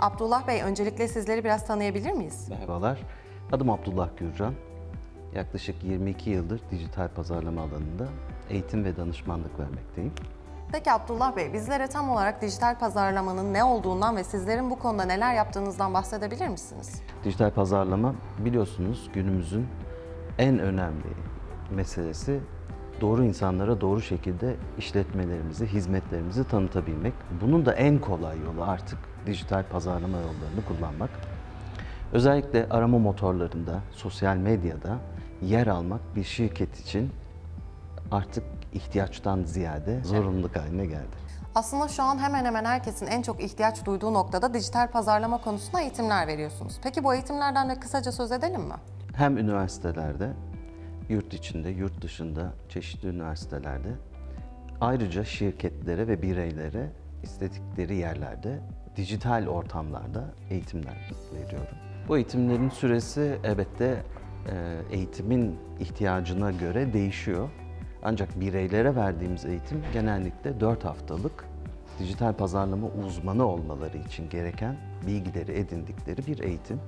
Abdullah Bey, öncelikle sizleri biraz tanıyabilir miyiz? Merhabalar. Adım Abdullah Gürcan. Yaklaşık 22 yıldır dijital pazarlama alanında eğitim ve danışmanlık vermekteyim. Peki Abdullah Bey, bizlere tam olarak dijital pazarlamanın ne olduğundan ve sizlerin bu konuda neler yaptığınızdan bahsedebilir misiniz? Dijital pazarlama biliyorsunuz günümüzün en önemli meselesi doğru insanlara doğru şekilde işletmelerimizi, hizmetlerimizi tanıtabilmek. Bunun da en kolay yolu artık dijital pazarlama yollarını kullanmak. Özellikle arama motorlarında, sosyal medyada yer almak bir şirket için artık ihtiyaçtan ziyade zorunluluk haline geldi. Aslında şu an hemen hemen herkesin en çok ihtiyaç duyduğu noktada dijital pazarlama konusunda eğitimler veriyorsunuz. Peki bu eğitimlerden de kısaca söz edelim mi? Hem üniversitelerde, yurt içinde, yurt dışında, çeşitli üniversitelerde, ayrıca şirketlere ve bireylere istedikleri yerlerde, dijital ortamlarda eğitimler veriyorum. Bu eğitimlerin süresi elbette e, eğitimin ihtiyacına göre değişiyor. Ancak bireylere verdiğimiz eğitim genellikle 4 haftalık dijital pazarlama uzmanı olmaları için gereken bilgileri edindikleri bir eğitim.